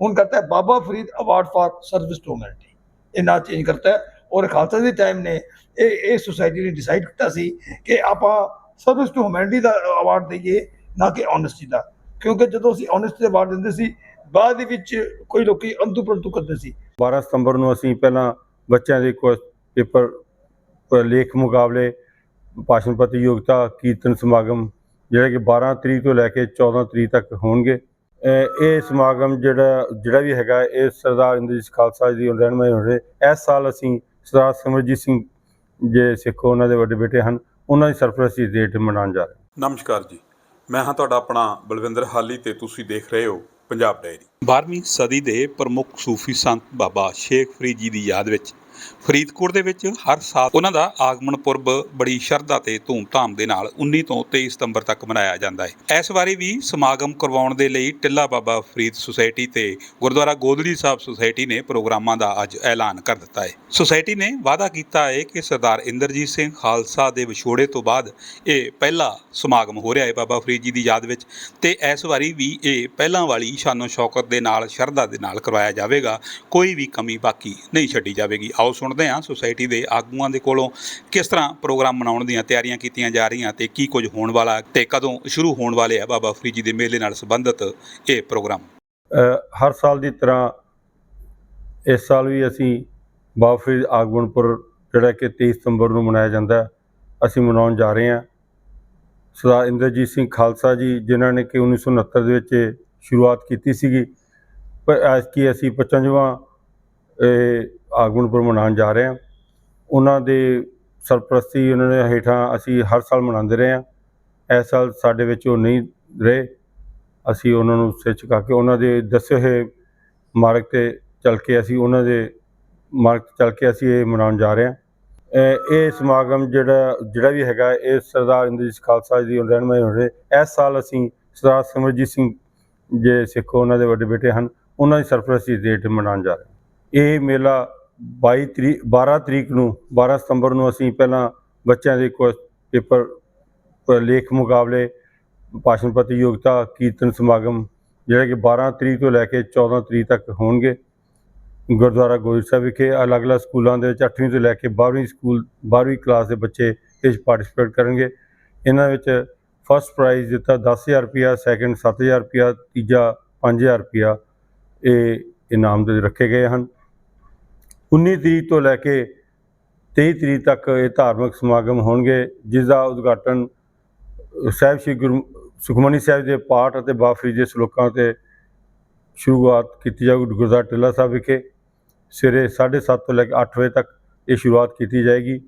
ਹੁਣ ਕਰਤਾ ਹੈ Baba Farid award for service to humanity. ਇਹ ਨਾਂ ਚੇਂਜ ਕਰਤਾ ਹੈ ਔਰ ਖਾਲਸਾ ਦੇ ਟਾਈਮ ਨੇ ਇਹ ਇਹ ਸੁਸਾਇਟੀ ਨੇ ਡਿਸਾਈਡ ਕੀਤਾ ਸੀ ਕਿ ਆਪਾਂ ਸਰਵਿਸ ਟੂ ਹਿਊਮੈਨਿਟੀ ਦਾ ਅਵਾਰਡ ਦਈਏ, ਨਾ ਕਿ ਓਨੈਸਟੀ ਦਾ। ਕਿਉਂਕਿ ਜਦੋਂ ਅਸੀਂ ਓਨੈਸਟੀ ਦਾ ਅਵਾਰਡ ਦਿੰਦੇ ਸੀ, ਬਾਅਦ ਵਿੱਚ ਕੋਈ ਲੋਕੀ ਅੰਤੂ ਪਰੰਤੂ ਕਰਦੇ ਸੀ। 12 ਸਤੰਬਰ ਨੂੰ ਅਸੀਂ ਪਹਿਲਾਂ ਬੱਚਿਆਂ ਦੇ ਕੁਝ ਪੇਪਰ ਲੇਖ ਮੁਕਾਬਲੇ, ਭਾਸ਼ਣ ਪ੍ਰਤੀਯੋਗਤਾ ਕੀਰਤਨ ਸਮਾਗਮ, ਜਿਹੜੇ ਕਿ 12 ਤਰੀਕ ਤੋਂ ਲੈ ਕੇ 14 ਤਰੀਕ ਤੱਕ ਹੋਣਗੇ। ਇਹ ਸਮਾਗਮ ਜਿਹੜਾ ਜਿਹੜਾ ਵੀ ਹੈਗਾ ਇਹ ਸਰਦਾਰ ਇੰਦਰਜੀਤ ਖਾਲਸਾ ਜੀ ਦੀ ਰਹਿਨਮਾਈ ਹੋਣੇ ਇਸ ਸਾਲ ਅਸੀਂ ਸਰਦਾਰ ਸਿਮਰਜੀਤ ਸਿੰਘ ਜੇ ਸਿੱਖੋ ਉਹਨਾਂ ਦੇ ਵੱਡੇ ਬੇਟੇ ਹਨ ਉਹਨਾਂ ਦੀ ਸਰਪ੍ਰਸਤੀ ਹੇਠ ਮਨਾਉਣ ਜਾ ਰਹੇ ਹਾਂ। ਨਮਸਕਾਰ ਜੀ ਮੈਂ ਹਾਂ ਤੁਹਾਡਾ ਆਪਣਾ ਬਲਵਿੰਦਰ ਹਾਲੀ ਤੇ ਤੁਸੀਂ ਦੇਖ ਰਹੇ ਹੋ ਪੰਜਾਬ ਡਾਇਰੀ 12ਵੀਂ ਸਦੀ ਦੇ ਪ੍ਰਮੁੱਖ ਸੂਫੀ ਸੰਤ ਬਾਬਾ ਸ਼ੇਖ ਫਰੀਦ ਜੀ ਦੀ ਯਾਦ ਵਿੱਚ ਫਰੀਦਕੋਟ ਦੇ ਵਿੱਚ ਹਰ ਸਾਲ ਉਹਨਾਂ ਦਾ ਆਗਮਨ ਪੁਰਬ ਬੜੀ ਸ਼ਰਧਾ ਤੇ ਧੂਮਧਾਮ ਦੇ ਨਾਲ 19 ਤੋਂ 23 ਸਤੰਬਰ ਤੱਕ ਮਨਾਇਆ ਜਾਂਦਾ ਹੈ। ਇਸ ਵਾਰੀ ਵੀ ਸਮਾਗਮ ਕਰਵਾਉਣ ਦੇ ਲਈ ਟਿੱਲਾ ਬਾਬਾ ਫਰੀਦ ਸੁਸਾਇਟੀ ਤੇ ਗੁਰਦੁਆਰਾ ਗੋਦੜੀ ਸਾਹਿਬ ਸੁਸਾਇਟੀ ਨੇ ਪ੍ਰੋਗਰਾਮਾਂ ਦਾ ਅੱਜ ਐਲਾਨ ਕਰ ਦਿੱਤਾ ਹੈ। ਸੁਸਾਇਟੀ ਨੇ ਵਾਅਦਾ ਕੀਤਾ ਹੈ ਕਿ ਸਰਦਾਰ ਇੰਦਰਜੀਤ ਸਿੰਘ ਖਾਲਸਾ ਦੇ ਵਿਛੋੜੇ ਤੋਂ ਬਾਅਦ ਇਹ ਪਹਿਲਾ ਸਮਾਗਮ ਹੋ ਰਿਹਾ ਹੈ ਬਾਬਾ ਫਰੀਦ ਜੀ ਦੀ ਯਾਦ ਵਿੱਚ ਤੇ ਇਸ ਵਾਰੀ ਵੀ ਇਹ ਪਹਿਲਾਂ ਵਾਲੀ ਸ਼ਾਨੋ ਸ਼ੌਕਤ ਦੇ ਨਾਲ, ਸ਼ਰਧਾ ਦੇ ਨਾਲ ਕਰਵਾਇਆ ਜਾਵੇਗਾ। ਕੋਈ ਵੀ ਕਮੀ ਬਾਕੀ ਨਹੀਂ ਛੱਡੀ ਜਾਵੇਗੀ। ਆਓ ਸੁਣਦੇ ਹਾਂ ਸੁਸਾਇਟੀ ਦੇ ਆਗੂਆਂ ਦੇ ਕੋਲੋਂ ਕਿਸ ਤਰ੍ਹਾਂ ਪ੍ਰੋਗਰਾਮ ਮਨਾਉਣ ਦੀਆਂ ਤਿਆਰੀਆਂ ਕੀਤੀਆਂ ਜਾ ਰਹੀਆਂ ਤੇ ਕੀ ਕੁਝ ਹੋਣ ਵਾਲਾ ਤੇ ਕਦੋਂ ਸ਼ੁਰੂ ਹੋਣ ਵਾਲੇ ਆ? ਬਾਬਾ ਫਰੀਦ ਜੀ ਦੇ ਮੇਲੇ ਨਾਲ ਸੰਬੰਧਿਤ ਇਹ ਪ੍ਰੋਗਰਾਮ। ਹਰ ਸਾਲ ਦੀ ਤਰ੍ਹਾਂ ਇਸ ਸਾਲ ਵੀ ਅਸੀਂ ਬਾਬਾ ਫਰੀਦ ਆਗਮਨਪੁਰ, ਜਿਹੜਾ ਕਿ 23 ਸਤੰਬਰ ਨੂੰ ਮਨਾਇਆ ਜਾਂਦਾ, ਅਸੀਂ ਮਨਾਉਣ ਜਾ ਰਹੇ ਹਾਂ। ਸਰਦਾਰ ਇੰਦਰਜੀਤ ਸਿੰਘ ਖਾਲਸਾ ਜੀ, ਜਿਨ੍ਹਾਂ ਨੇ ਕਿ 1969 ਦੇ ਵਿੱਚ ਇਹ ਸ਼ੁਰੂਆਤ ਕੀਤੀ ਸੀਗੀ, ਪਰ ਐਤਕੀ ਅਸੀਂ 55ਵਾਂ ਆਗਮਨਪੁਰ ਮਨਾਉਣ ਜਾ ਰਹੇ ਹਾਂ। ਉਹਨਾਂ ਦੇ ਸਰਪ੍ਰਸਤੀ ਉਹਨਾਂ ਦੇ ਹੇਠਾਂ ਅਸੀਂ ਹਰ ਸਾਲ ਮਨਾਉਂਦੇ ਰਹੇ ਹਾਂ। ਇਸ ਸਾਲ ਸਾਡੇ ਵਿੱਚ ਉਹ ਨਹੀਂ ਰਹੇ। ਅਸੀਂ ਉਹਨਾਂ ਨੂੰ ਸਿਰ ਝੁਕਾ ਕੇ ਉਹਨਾਂ ਦੇ ਦੱਸੇ ਹੋਏ ਮਾਰਗ ਤੇ ਚੱਲ ਕੇ ਅਸੀਂ ਉਹਨਾਂ ਦੇ ਮਾਰਗ ਚੱਲ ਕੇ ਅਸੀਂ ਇਹ ਮਨਾਉਣ ਜਾ ਰਹੇ ਹਾਂ। ਇਹ ਸਮਾਗਮ ਜਿਹੜਾ ਜਿਹੜਾ ਵੀ ਹੈਗਾ, ਇਹ ਸਰਦਾਰ ਇੰਦਰਜੀਤ ਖਾਲਸਾ ਜੀ ਦੀ ਰਹਿਨਮਾਈ ਹੋਣੇ ਇਸ ਸਾਲ ਅਸੀਂ ਸਰਦਾਰ ਸਿਮਰਜੀਤ ਸਿੰਘ ਜੇ ਸਿੱਖੋ, ਉਹਨਾਂ ਦੇ ਵੱਡੇ ਬੇਟੇ ਹਨ, ਉਹਨਾਂ ਦੀ ਸਰਪ੍ਰਸਤੀ ਦੇ ਹੇਠ ਮਨਾਉਣ ਜਾ ਰਹੇ ਇਹ ਮੇਲਾ 22 ਤਰੀਕ 12 ਤਰੀਕ ਨੂੰ 12 ਸਤੰਬਰ ਨੂੰ ਅਸੀਂ ਪਹਿਲਾਂ ਬੱਚਿਆਂ ਦੇ ਕੁਝ ਪੇਪਰ ਲੇਖ ਮੁਕਾਬਲੇ, ਭਾਸ਼ਣ ਪ੍ਰਤੀਯੋਗਤਾ, ਕੀਰਤਨ ਸਮਾਗਮ, ਜਿਹੜੇ ਕਿ 12 ਤਰੀਕ ਤੋਂ ਲੈ ਕੇ 14 ਤਰੀਕ ਤੱਕ ਹੋਣਗੇ। ਗੁਰਦੁਆਰਾ ਗੋਇਲ ਸਾਹਿਬ ਵਿਖੇ ਅਲੱਗ-ਅਲੱਗ ਸਕੂਲਾਂ ਦੇ ਵਿੱਚ 8ਵੀਂ ਤੋਂ ਲੈ ਕੇ 12ਵੀਂ ਸਕੂਲ 12ਵੀਂ ਕਲਾਸ ਦੇ ਬੱਚੇ ਇਸ 'ਚ ਪਾਰਟਿਸਿਪੇਟ ਕਰਨਗੇ। ਇਹਨਾਂ ਵਿੱਚ ਫਸਟ ਪ੍ਰਾਈਜ਼ ਦਿੱਤਾ 10000 ਰੁਪਿਆ ਸੈਕੰਡ 7000 ਰੁਪਿਆ ਤੀਜਾ 5000 ਰੁਪਿਆ ਇਹ ਇਨਾਮ ਦੇ ਰੱਖੇ ਗਏ ਹਨ। 19 ਤਰੀਕ ਤੋਂ ਲੈ ਕੇ 23 ਤਰੀਕ ਤੱਕ ਇਹ ਧਾਰਮਿਕ ਸਮਾਗਮ ਹੋਣਗੇ ਜਿਸ ਦਾ ਉਦਘਾਟਨ ਸਾਹਿਬ ਸ੍ਰੀ ਗੁਰੂ ਸੁਖਮਨੀ ਸਾਹਿਬ ਦੇ ਪਾਠ ਅਤੇ ਬਾਫਰੀ ਦੇ ਸ਼ਲੋਕਾਂ ਤੇ ਸ਼ੁਰੂਆਤ ਕੀਤੀ ਜਾਊਗੀ ਗੁਰਦੁਆਰਾ ਟਿੱਲਾ ਸਾਹਿਬ ਵਿਖੇ। ਸਵੇਰੇ 7:30 ਤੋਂ ਲੈ ਕੇ 8 ਵਜੇ ਤੱਕ ਇਹ ਸ਼ੁਰੂਆਤ ਕੀਤੀ ਜਾਏਗੀ।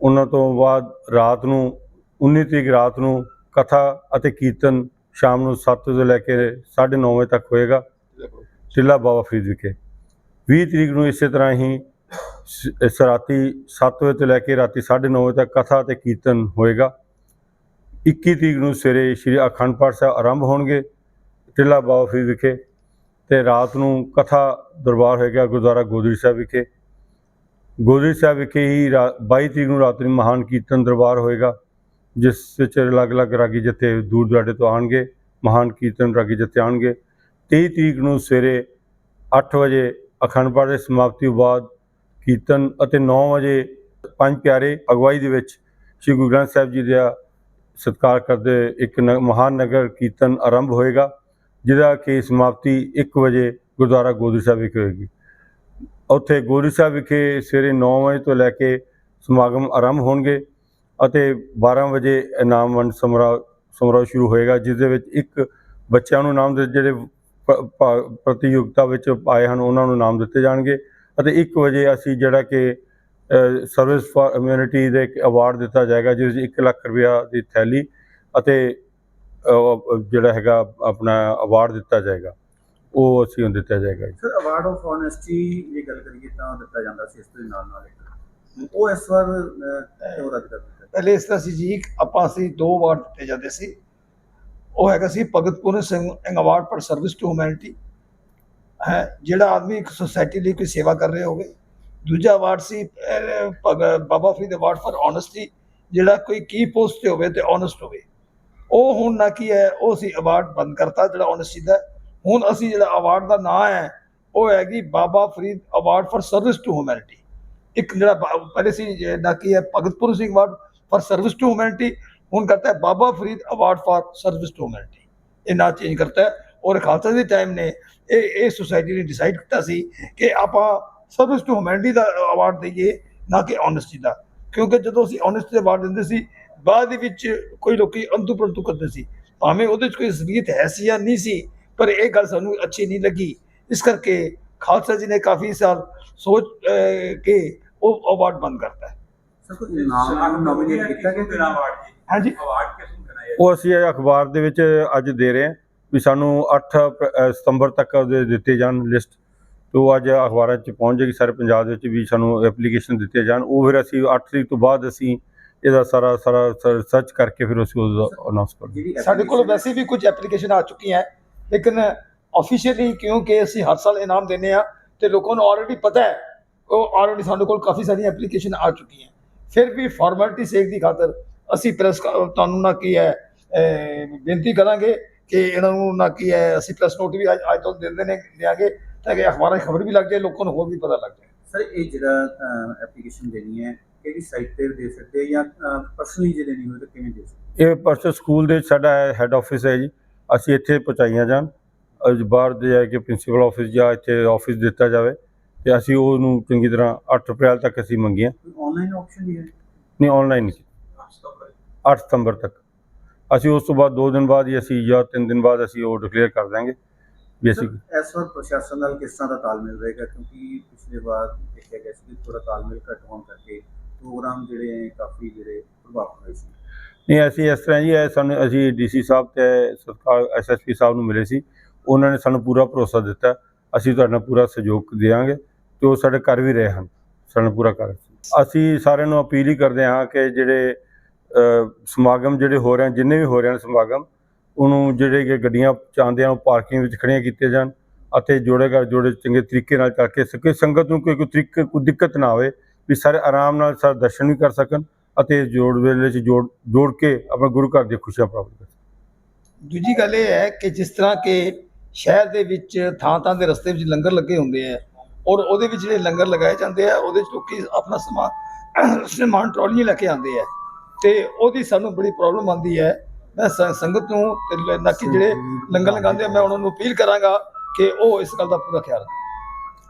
ਉਹਨਾਂ ਤੋਂ ਬਾਅਦ ਰਾਤ ਨੂੰ 19 ਤਰੀਕ ਰਾਤ ਨੂੰ ਕਥਾ ਅਤੇ ਕੀਰਤਨ ਸ਼ਾਮ ਨੂੰ 7 ਤੋਂ ਲੈ ਕੇ 9:30 ਵਜੇ ਤੱਕ ਹੋਏਗਾ। ਟਿੱਲਾ ਬਾਬਾ ਫਰੀਦ ਵਿਖੇ। 20 ਤਰੀਕ ਨੂੰ ਇਸੇ ਤਰ੍ਹਾਂ ਹੀ ਸ- ਰਾਤੀ 7 ਵਜੇ ਤੋਂ ਲੈ ਕੇ ਰਾਤੀ 9:30 ਵਜੇ ਤੱਕ ਕਥਾ ਅਤੇ ਕੀਰਤਨ ਹੋਏਗਾ। 21 ਤਰੀਕ ਨੂੰ ਸਵੇਰੇ ਸ਼੍ਰੀ ਅਖੰਡ ਪਾਠ ਸਾਹਿਬ ਆਰੰਭ ਹੋਣਗੇ, ਟਿੱਲਾ ਬਾਬਾ ਫਰੀਦ ਵਿਖੇ ਤੇ ਰਾਤ ਨੂੰ ਕਥਾ ਦਰਬਾਰ ਹੋਏਗਾ ਗੁਰਦੁਆਰਾ ਗੋਦੜੀ ਸਾਹਿਬ ਵਿਖੇ। ਗੋਦੜੀ ਸਾਹਿਬ ਵਿਖੇ ਹੀ ਰਾ- 22 ਤਰੀਕ ਨੂੰ ਰਾਤ ਨੂੰ ਮਹਾਨ ਕੀਰਤਨ ਦਰਬਾਰ ਹੋਏਗਾ, ਜਿਸ ਵਿੱਚ ਅਲੱਗ-ਅਲੱਗ ਰਾਗੀ ਜਥੇ ਦੂਰ ਦੁਰਾਡੇ ਤੋਂ ਆਣਗੇ ਮਹਾਨ ਕੀਰਤਨ ਰਾਗੀ ਜਥੇ ਆਣਗੇ 23 ਤਰੀਕ ਨੂੰ ਸਵੇਰੇ 8 ਵਜੇ ਅਖੰਡ ਪਾਠ ਦੇ ਸਮਾਪਤੀ ਤੋਂ ਬਾਅਦ ਕੀਰਤਨ ਅਤੇ 9 ਵਜੇ ਪੰਜ ਪਿਆਰੇ ਅਗਵਾਈ ਦੇ ਵਿੱਚ ਸ੍ਰੀ ਗੁਰੂ ਗ੍ਰੰਥ ਸਾਹਿਬ ਜੀ ਦਾ ਸਤਿਕਾਰ ਕਰਦੇ ਇੱਕ ਨ- ਮਹਾਨ ਨਗਰ ਕੀਰਤਨ ਆਰੰਭ ਹੋਏਗਾ, ਜਿਹਦਾ ਕਿ ਸਮਾਪਤੀ 1 ਵਜੇ ਗੁਰਦੁਆਰਾ ਗੋਦੜੀ ਸਾਹਿਬ ਵਿਖੇ ਹੋਏਗੀ। ਉੱਥੇ ਗੋਦੜੀ ਸਾਹਿਬ ਵਿਖੇ ਸਵੇਰੇ 9 ਵਜੇ ਤੋਂ ਲੈ ਕੇ ਸਮਾਗਮ ਆਰੰਭ ਹੋਣਗੇ ਅਤੇ 12 ਵਜੇ ਇਨਾਮ ਵੰਡ ਸਮਾਰੋਹ ਸਮਾਰੋਹ ਸ਼ੁਰੂ ਹੋਏਗਾ, ਜਿਸ ਦੇ ਵਿੱਚ ਇੱਕ ਬੱਚਿਆਂ ਨੂੰ ਨਾਮ ਦੇ, ਜਿਹੜੇ ਪ੍ਰਤੀਯੋਗਤਾ ਵਿੱਚ ਆਏ ਹਨ ਉਹਨਾਂ ਨੂੰ ਨਾਮ ਦਿੱਤੇ ਜਾਣਗੇ ਅਤੇ 1 ਵਜੇ ਅਸੀਂ ਜਿਹੜਾ ਕਿ ਸਰਵਿਸ ਫਾਰ ਇਮਿਊਨਿਟੀ ਦੇ ਇੱਕ ਅਵਾਰਡ ਦਿੱਤਾ ਜਾਏਗਾ ਜਿਸ ਵਿੱਚ 1 ਲੱਖ ਰੁਪਇਆ ਦੀ ਥੈਲੀ ਅਤੇ ਜਿਹੜਾ ਹੈਗਾ ਆਪਣਾ ਅਵਾਰਡ ਦਿੱਤਾ ਜਾਏਗਾ। ਉਹ ਅਸੀਂ ਨੂੰ ਦਿੱਤਾ ਜਾਏਗਾ। ਸਰ ਅਵਾਰਡ ਆਫ ਓਨੈਸਟੀ ਜੇ ਗੱਲ ਕਰੀਏ ਤਾਂ ਦਿੱਤਾ ਜਾਂਦਾ ਸੀ ਇਸ ਦੇ ਨਾਲ ਨਾਲ ਇੱਕ। ਉਹ ਇਸ ਵਾਰ ਕਿਉਂ ਰੱਦ ਕਰ ਦਿੱਤਾ? ਪਹਿਲੇ ਇਸ ਤਰ੍ਹਾਂ ਸੀ ਜੀ ਆਪਾਂ ਅਸੀਂ ਦੋ ਅਵਾਰਡ ਦਿੱਤੇ ਜਾਂਦੇ ਸੀ। ਉਹ ਹੈਗਾ ਸੀ Bhagat Puran Singh award for service to humanity. ਹੈ ਜਿਹੜਾ ਆਦਮੀ ਇੱਕ ਸੁਸਾਇਟੀ ਲਈ ਕੋਈ ਸੇਵਾ ਕਰ ਰਿਹਾ ਹੋਵੇ। ਦੂਜਾ ਅਵਾਰਡ ਸੀ ਅਹ, ਭਗ- Baba Farid award for honesty ਜਿਹੜਾ ਕੋਈ ਕੀ ਪੋਸਟ ਤੇ ਹੋਵੇ ਤੇ ਓਨੈਸਟ ਹੋਵੇ। ਉਹ ਹੁਣ ਨਾ ਕੀ ਹੈ ਉਹ ਸੀ ਅਵਾਰਡ ਬੰਦ ਕਰਤਾ ਜਿਹੜਾ ਓਨੈਸਟੀ ਦਾ। ਹੁਣ ਅਸੀਂ ਜਿਹੜਾ ਅਵਾਰਡ ਦਾ ਨਾਂ ਹੈ ਉਹ ਹੈ ਕਿ Baba Farid award for service to humanity ਇੱਕ ਜਿਹੜਾ ਬਾ- ਪਹਿਲੇ ਸੀ ਜੇ ਨਾ ਕੀ ਹੈ Bhagatpur Singh award for service to humanity ਹੁਣ ਕਰਤਾ ਹੈ Baba Farid award for service to humanity. ਇਹ ਨਾ ਚੇਂਜ ਕਰਤਾ ਹੈ ਔਰ ਖਾਲਸਾ ਦੇ ਟਾਈਮ ਨੇ ਇਹ ਇਹ ਸੁਸਾਇਟੀ ਨੇ ਡਿਸਾਈਡ ਕੀਤਾ ਸੀ ਕਿ ਆਪਾਂ ਸਰਵਿਸ ਟੂ ਹਿਊਮੈਨਿਟੀ ਦਾ ਅਵਾਰਡ ਦਈਏ, ਨਾ ਕਿ ਓਨੈਸਟੀ ਦਾ। ਕਿਉਂਕਿ ਜਦੋਂ ਅਸੀਂ ਓਨੈਸਟੀ ਦਾ ਅਵਾਰਡ ਦਿੰਦੇ ਸੀ, ਬਾਅਦ ਦੇ ਵਿੱਚ ਕੋਈ ਲੋਕੀ ਅੰਤੂ ਪਰੰਤੂ ਕਰਦੇ ਸੀ। ਭਾਵੇਂ ਉਹਦੇ 'ਚ ਕੋਈ ਅਸਲੀਅਤ ਹੈ ਸੀ ਜਾਂ ਨਹੀਂ ਸੀ, ਪਰ ਇਹ ਗੱਲ ਸਾਨੂੰ ਅੱਛੀ ਨਹੀਂ ਲੱਗੀ। ਇਸ ਕਰਕੇ ਖਾਲਸਾ ਜੀ ਨੇ ਕਾਫੀ ਸਾਲ ਸੋਚ ਕੇ ਉਹ ਅਵਾਰਡ ਬੰਦ ਕਰਤਾ ਸਰ ਕੋਈ ਨਾਮ ਨੋਮੀਨੇਟ ਕੀਤਾ ਗਿਆ ਹਾਂਜੀ। ਅਵਾਰਡ ਕਿਸ ਨੂੰ ਦੇਣਾ ਉਹ ਅਸੀਂ ਇਹ ਅਖਬਾਰ ਦੇ ਵਿੱਚ ਅੱਜ ਦੇ ਰਹੇ ਹਾਂ ਵੀ ਸਾਨੂੰ 8 ਅਪ੍ਰ- ਅ, ਸਤੰਬਰ ਤੱਕ ਉਹਦੇ ਦਿੱਤੇ ਜਾਣ ਲਿਸਟ ਤੋਂ ਅੱਜ ਅਖਬਾਰਾਂ 'ਚ ਪਹੁੰਚ ਜਾਏਗੀ ਸਾਰੇ ਪੰਜਾਬ ਦੇ ਵਿੱਚ ਵੀ ਸਾਨੂੰ ਐਪਲੀਕੇਸ਼ਨ ਦਿੱਤੇ ਜਾਣ। ਉਹ ਫਿਰ ਅਸੀਂ 8 ਤਰੀਕ ਤੋਂ ਬਾਅਦ ਅਸੀਂ ਇਹਦਾ ਸਾਰਾ ਸਾਰਾ ਸਰਚ ਕਰਕੇ ਫਿਰ ਅਸੀਂ ਉਹ ਅਨਾਉਂਸ ਕਰਾਂਗੇ ਜਿਹੜੀ ਸਾਡੇ ਕੋਲ ਵੈਸੇ ਵੀ ਕੁਝ ਐਪਲੀਕੇਸ਼ਨ ਆ ਚੁੱਕੀਆਂ ਲੇਕਿਨ ਆਫੀਸ਼ੀਅਲੀ ਕਿਉਂਕਿ ਅਸੀਂ ਹਰ ਸਾਲ ਇਨਾਮ ਦਿੰਦੇ ਆ ਤੇ ਲੋਕਾਂ ਨੂੰ ਆਲਰੇਡੀ ਪਤਾ ਹੈ ਉਹ ਆਲਰੇਡੀ ਸਾਡੇ ਕੋਲ ਕਾਫੀ ਸਾਰੀਆਂ ਐਪਲੀਕੇਸ਼ਨ ਆ ਚੁੱਕੀਆਂ। ਫਿਰ ਵੀ ਫਾਰਮੈਲਿਟੀ ਸੇਕ ਦੀ ਖਾਤਰ ਅਸੀਂ ਪ੍ਰੈਸ ਤੁਹਾਨੂੰ ਨਾ ਕੀ ਹੈ ਬੇਨਤੀ ਕਰਾਂਗੇ ਕਿ ਇਹਨਾਂ ਨੂੰ ਨਾ ਕੀ ਹੈ ਅਸੀਂ ਪ੍ਰੈਸ ਨੋਟ ਵੀ ਅੱਜ ਅੱਜ ਤੋਂ ਦਿੰਦੇ ਨੇ ਦਿਆਂਗੇ ਤਾਂ ਕਿ ਅਖਬਾਰਾਂ 'ਚ ਖਬਰ ਵੀ ਲੱਗ ਜਾਏ ਲੋਕਾਂ ਨੂੰ ਹੋਰ ਵੀ ਪਤਾ ਲੱਗ ਜਾਏ। ਸਰ ਇਹ ਜਿਹੜਾ ਐਪਲੀਕੇਸ਼ਨ ਦੇਣੀ ਹੈ ਕਿਹੜੀ ਸਾਈਟ ਤੇ ਦੇ ਸਕਦੇ ਜਾਂ ਪਰਸਨਲੀ ਜੇ ਦੇਣੀ ਹੋਵੇ ਤਾਂ ਕਿਵੇਂ ਦੇ ਸਕਦੇ? ਇਹ ਪਰਸੋਂ ਸਕੂਲ ਦੇ ਸਾਡਾ ਹੈੱਡ ਆਫਿਸ ਹੈ ਜੀ। ਅਸੀਂ ਇੱਥੇ ਪਹੁੰਚਾਈਆਂ ਜਾਣ। ਅੱਜ ਬਾਹਰ ਦੇ ਜਾ ਕੇ ਪ੍ਰਿੰਸੀਪਲ ਆਫਿਸ ਜਾਂ ਇੱਥੇ ਆਫਿਸ ਦਿੱਤਾ ਜਾਵੇ। ਤੇ ਅਸੀਂ ਉਹਨੂੰ ਚੰਗੀ ਤਰ੍ਹਾਂ 8 ਅਪ੍ਰੈਲ ਤੱਕ ਅਸੀਂ ਮੰਗੀਆਂ। ਆਨਲਾਈਨ ਆਪਸ਼ਨ ਵੀ ਹੈ। ਨਹੀਂ ਆਨਲਾਈਨ ਨਹੀਂ 8 ਸਤੰਬਰ ਤੱਕ। ਅਸੀਂ ਉਸ ਤੋਂ ਬਾਅਦ 2 ਦਿਨ ਬਾਅਦ ਹੀ ਅਸੀਂ ਜਾਂ 3 ਦਿਨ ਬਾਅਦ ਅਸੀਂ ਉਹ ਡਿਕਲੇਅਰ ਕਰ ਦਾਂਗੇ ਵੀ ਅਸੀਂ ਇਸ ਵਾਰ ਪ੍ਰਸ਼ਾਸਨ ਨਾਲ ਕਿਸ ਤਰ੍ਹਾਂ ਦਾ ਤਾਲਮੇਲ ਰਹੇਗਾ? ਕਿਉਂਕਿ ਪਿਛਲੇ ਵਾਰ ਦੇਖਿਆ ਗਿਆ ਸੀ ਕਿ ਥੋੜਾ ਤਾਲਮੇਲ ਘੱਟ ਹੋਣ ਕਰਕੇ ਪ੍ਰੋਗਰਾਮ ਜਿਹੜੇ ਕਾਫੀ ਜਿਹੜੇ ਪ੍ਰਭਾਵਿਤ ਹੋਏ ਸੀ। ਨਹੀਂ ਅਸੀਂ ਇਸ ਤਰ੍ਹਾਂ ਜੀ ਸਾਨੂੰ ਅਸੀਂ ਡੀਸੀ ਸਾਹਿਬ ਤੇ ਸਰਕਾਰ ਐਸਐਸਪੀ ਸਾਹਿਬ ਨੂੰ ਮਿਲੇ ਸੀ। ਉਹਨਾਂ ਨੇ ਸਾਨੂੰ ਪੂਰਾ ਭਰੋਸਾ ਦਿੱਤਾ। ਅਸੀਂ ਤੁਹਾਡੇ ਪੂਰਾ ਸਹਿਯੋਗ ਦੇਵਾਂਗੇ। ਤੇ ਉਹ ਸਾਡੇ ਕਰ ਵੀ ਰਹੇ ਹਨ ਸਾਨੂੰ ਪੂਰਾ ਕਰ ਅਸੀਂ ਸਾਰਿਆਂ ਨੂੰ ਅਪੀਲ ਹੀ ਕਰਦੇ ਹਾਂ ਕਿ ਜਿਹੜੇ ਸਮਾਗਮ ਜਿਹੜੇ ਹੋ ਰਹੇ ਹਨ, ਜਿੰਨੇ ਵੀ ਹੋ ਰਹੇ ਹਨ ਸਮਾਗਮ, ਉਹਨੂੰ ਜਿਹੜੇ ਕਿ ਗੱਡੀਆਂ ਚਾਹੁੰਦੇ ਆ ਉਹ ਪਾਰਕਿੰਗ ਵਿੱਚ ਖੜੀਆਂ ਕੀਤੇ ਜਾਣ ਅਤੇ ਜੋੜੇ ਘਰ ਜੋੜੇ ਚੰਗੇ ਤਰੀਕੇ ਨਾਲ ਕਰਕੇ ਸਕੇ, ਸੰਗਤ ਨੂੰ ਕੋਈ ਕੋਈ ਤਰੀਕੇ, ਕੋਈ ਦਿੱਕਤ ਨਾ ਆਵੇ ਵੀ ਸਾਰੇ ਆਰਾਮ ਨਾਲ ਸਾਰੇ ਦਰਸ਼ਨ ਵੀ ਕਰ ਸਕਣ ਅਤੇ ਜੋੜ ਵੇਲੇ 'ਚ ਜੋੜ ਜੋੜ ਕੇ ਆਪਣੇ ਗੁਰੂ ਘਰ ਦੀਆਂ ਖੁਸ਼ੀਆਂ ਪ੍ਰਾਪਤ ਕਰ ਸਕਣ। ਦੂਜੀ ਗੱਲ ਇਹ ਹੈ ਕਿ ਜਿਸ ਤਰ੍ਹਾਂ ਕਿ ਸ਼ਹਿਰ ਦੇ ਵਿੱਚ ਥਾਂ ਥਾਂ ਦੇ ਰਸਤੇ ਵਿੱਚ ਲੰਗਰ ਲੱਗੇ ਹੁੰਦੇ ਆ ਔਰ ਉਹਦੇ ਵਿੱਚ ਜਿਹੜੇ ਲੰਗਰ ਲਗਾਏ ਜਾਂਦੇ ਆ, ਉਹਦੇ ਵਿੱਚ ਲੋਕੀ ਆਪਣਾ ਸਮਾਨ ਸਮਾਨ ਟਰਾਲੀਆਂ ਲੈ ਕੇ ਆਉਂਦੇ ਆ। ਤੇ ਉਹਦੀ ਸਾਨੂੰ ਬੜੀ ਪ੍ਰੋਬਲਮ ਆਉਂਦੀ ਹੈ। ਮੈਂ ਸੰਗਤ ਨੂੰ ਤੇ ਨਾ ਕਿ ਜਿਹੜੇ ਲੰਗਰ ਲਗਾਉਂਦੇ ਆ, ਮੈਂ ਉਹਨਾਂ ਨੂੰ ਅਪੀਲ ਕਰਾਂਗਾ ਕਿ ਉਹ ਇਸ ਗੱਲ ਦਾ ਪੂਰਾ ਖਿਆਲ ਰੱਖਣ।